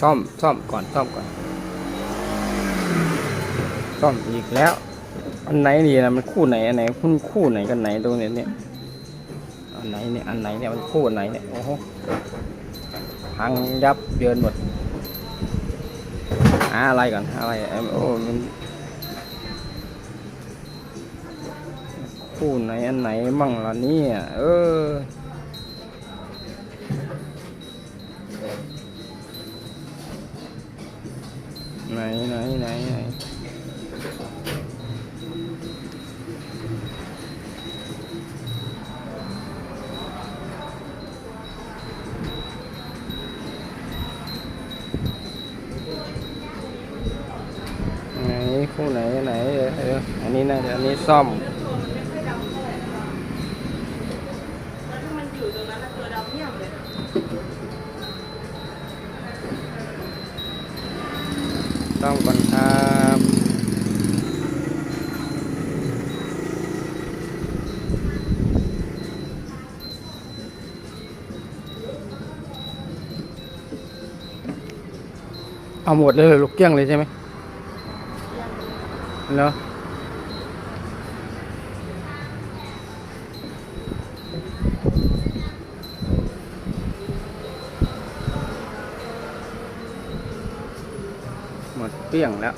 ซ่อมซ่อมก่อนซ่อมก่อนซ่อมอีกแล้ว อันไหนดีนะมันคู่ไหนอันไหนคู่คู่ไหนกันไหนตรงเนี้ยเนี่ยอันไหนเนี่ยอันไหนเนี่ยมันคู่อันไหนเนี่ยโอ้โหพังยับเยินหมดหาอะไรก่อนอะไรเอโอ้มันคู่ไหนอันไหนมั่งล่ะเนี่ยเออ ไหนไหนไหนไหนไหนคู่ไหนไหนเออเอออั ซ่อมก่อนครับเอาหมดเลยเหรอลูกเกี้ยงเลยใช่ไหมเหร หมดเปี้ยงแล้ว